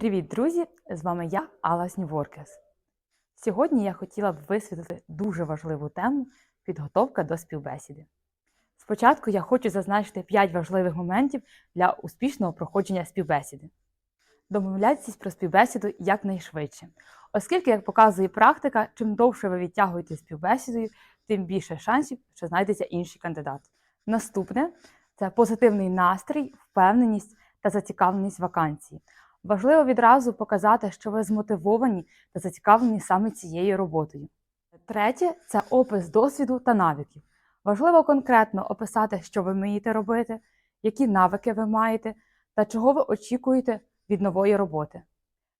Привіт, друзі! З вами я, Алла Сніворкес. Сьогодні я хотіла б висвітлити дуже важливу тему підготовка до співбесіди. Спочатку я хочу зазначити 5 важливих моментів для успішного проходження співбесіди. Домовляйтесь про співбесіду якнайшвидше, оскільки, як показує практика, чим довше ви відтягуєте співбесідою, тим більше шансів, що знайдеться інший кандидат. Наступне це позитивний настрій, впевненість та зацікавленість вакансії. Важливо відразу показати, що ви змотивовані та зацікавлені саме цією роботою. Третє це опис досвіду та навиків. Важливо конкретно описати, що ви вмієте робити, які навики ви маєте та чого ви очікуєте від нової роботи.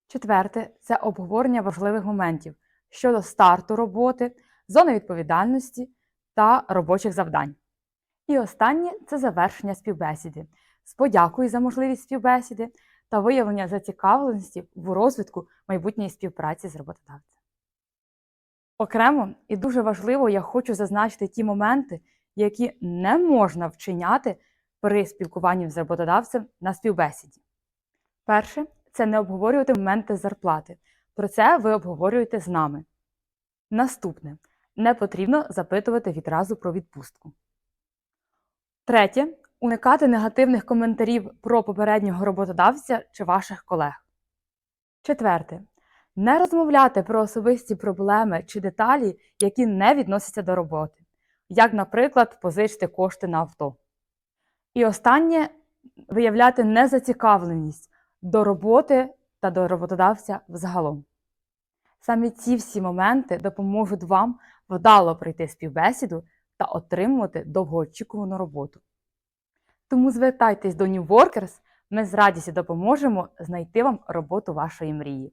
Четверте це обговорення важливих моментів щодо старту роботи, зони відповідальності та робочих завдань. І останнє це завершення співбесіди з подякою за можливість співбесіди та виявлення зацікавленості в розвитку майбутньої співпраці з роботодавцем. Окремо і дуже важливо, я хочу зазначити ті моменти, які не можна вчиняти при спілкуванні з роботодавцем на співбесіді. Перше це не обговорювати моменти зарплати. Про це ви обговорюєте з нами. Наступне не потрібно запитувати відразу про відпустку. Третє уникати негативних коментарів про попереднього роботодавця чи ваших колег. Четверте. Не розмовляти про особисті проблеми чи деталі, які не відносяться до роботи, як, наприклад, позичити кошти на авто. І останнє виявляти незацікавленість до роботи та до роботодавця взагалом. Саме ці всі моменти допоможуть вам вдало пройти співбесіду та отримувати довгоочікувану роботу. Тому звертайтесь до New Workers, ми з радістю допоможемо знайти вам роботу вашої мрії.